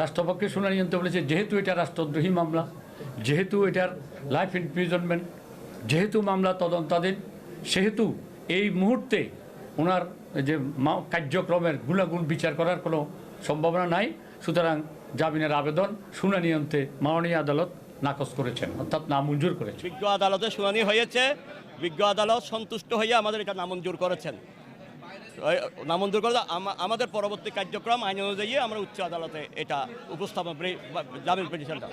রাষ্ট্রপক্ষে শুনানি আনতে বলেছে, যেহেতু এটা রাষ্ট্রদ্রোহী মামলা, যেহেতু এটার লাইফ ইমপ্রিজনমেন্ট যেহেতু মামলা তদন্তাধীন, সেহেতু এই মুহূর্তে ওনার যে কার্যক্রমের গুণাগুণ বিচার করার কোনো সম্ভাবনা নাই, সুতরাং জামিনের আবেদন শুনানি আনতে মাননীয় আদালত নাকচ করেছেন, অর্থাৎ নামঞ্জুর করেছেন। বিজ্ঞ আদালতে শুনানি হয়েছে, বিজ্ঞ আদালত সন্তুষ্ট হয়ে আমাদের এটা নামঞ্জুর করেছেন। নামঞ্জুর করে আমাদের পরবর্তী কার্যক্রম আইন অনুযায়ী আমরা উচ্চ আদালতে এটা উপস্থাপন জামিন পিটিশনটা।